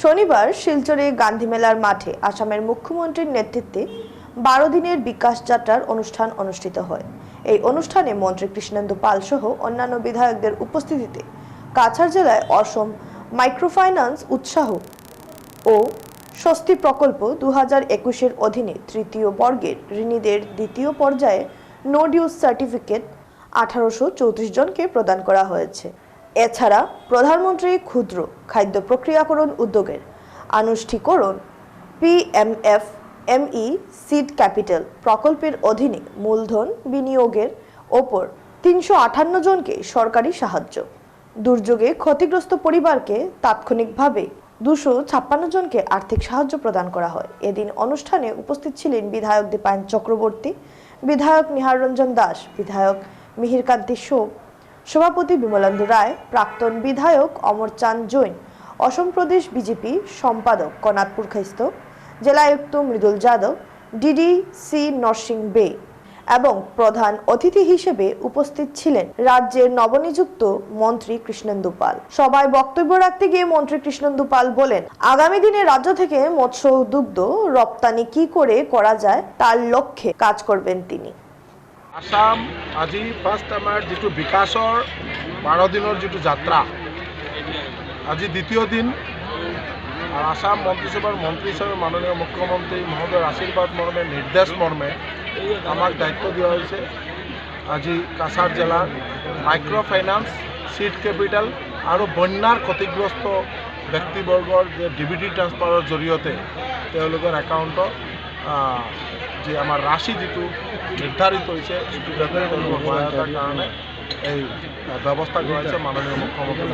শনিবার শিলচরে গান্ধী মেলার মাঠে আসামের মুখ্যমন্ত্রীর নেতৃত্বে বারো দিনের বিকাশ যাত্রার অনুষ্ঠান অনুষ্ঠিত হয়। এই অনুষ্ঠানে মন্ত্রী কৃষ্ণেন্দু পাল সহ অন্যান্য বিধায়কদের উপস্থিতিতে কাছাড় জেলায় অসম মাইক্রোফাইন্যান্স উৎসাহ ও স্বস্তি প্রকল্প দু হাজার একুশের অধীনে তৃতীয় বর্গের ঋণীদের দ্বিতীয় পর্যায়ে নো ডিউজ সার্টিফিকেট আঠারোশো চৌত্রিশ জনকে প্রদান করা হয়েছে। এছাড়া প্রধানমন্ত্রী ক্ষুদ্র খাদ্য প্রক্রিয়াকরণ উদ্যোগের আনুষ্ঠিকরণ পিএমএফ এমই সিড ক্যাপিটাল প্রকল্পের অধীনে মূলধন বিনিয়োগের ওপর তিনশো আটান্ন জনকে সরকারি সাহায্য। দুর্যোগে ক্ষতিগ্রস্ত পরিবারকে তাৎক্ষণিকভাবে দুশো ছাপ্পান্ন জনকে আর্থিক সাহায্য প্রদান করা হয়। এদিন অনুষ্ঠানে উপস্থিত ছিলেন বিধায়ক দীপায়ন চক্রবর্তী, বিধায়ক নিহার রঞ্জন দাস, বিধায়ক মিহিরকান্তি সোম সভাপতি বিমলেন্দু রায়, প্রাক্তন বিধায়ক অমরচাঁদ জৈন, অসম প্রদেশ বিজেপি সম্পাদক কনাথপুর খাইস্ত জেলায়ুক্ত মৃদুল যাদব, ডিডি সি নরসিং বে এবং প্রধান অতিথি হিসেবে উপস্থিত ছিলেন রাজ্যের নবনিযুক্ত মন্ত্রী কৃষ্ণেন্দু পাল। সবাই বক্তব্য রাখতে গিয়ে মন্ত্রী কৃষ্ণেন্দু পাল বলেন, আগামী দিনে রাজ্য থেকে মৎস্য দুগ্ধ রপ্তানি কি করে করা যায় তার লক্ষ্যে কাজ করবেন তিনি। আসাম আজি ফাৰ্ষ্ট আমাৰ যিটো বিকাশৰ বাৰ দিনৰ যিটো যাত্ৰা, আজি দ্বিতীয় দিন আসাম মন্ত্রিসভার মন্ত্রী হিসাবে মাননীয় মুখ্যমন্ত্রী মহোদয়ের আশীর্বাদ মর্মে নির্দেশ মর্মে আমাক দায়িত্ব দেওয়া হয়েছে আজি কাছাৰ জেলাৰ মাইক্ৰ' ফাইনান্স চিড কেপিটেল আৰু বন্যাৰ ক্ষতিগ্ৰস্ত ব্যক্তিবৰ্গৰ যে ডি বি ডি ট্ৰান্সফাৰৰ যে আমাৰ ৰাশি যিটো নিৰ্ধাৰিত হৈছে সেইটো যাতে কাৰণে এই ব্যবস্থা কৰাইছে মাননীয় মুখ্যমন্ত্রী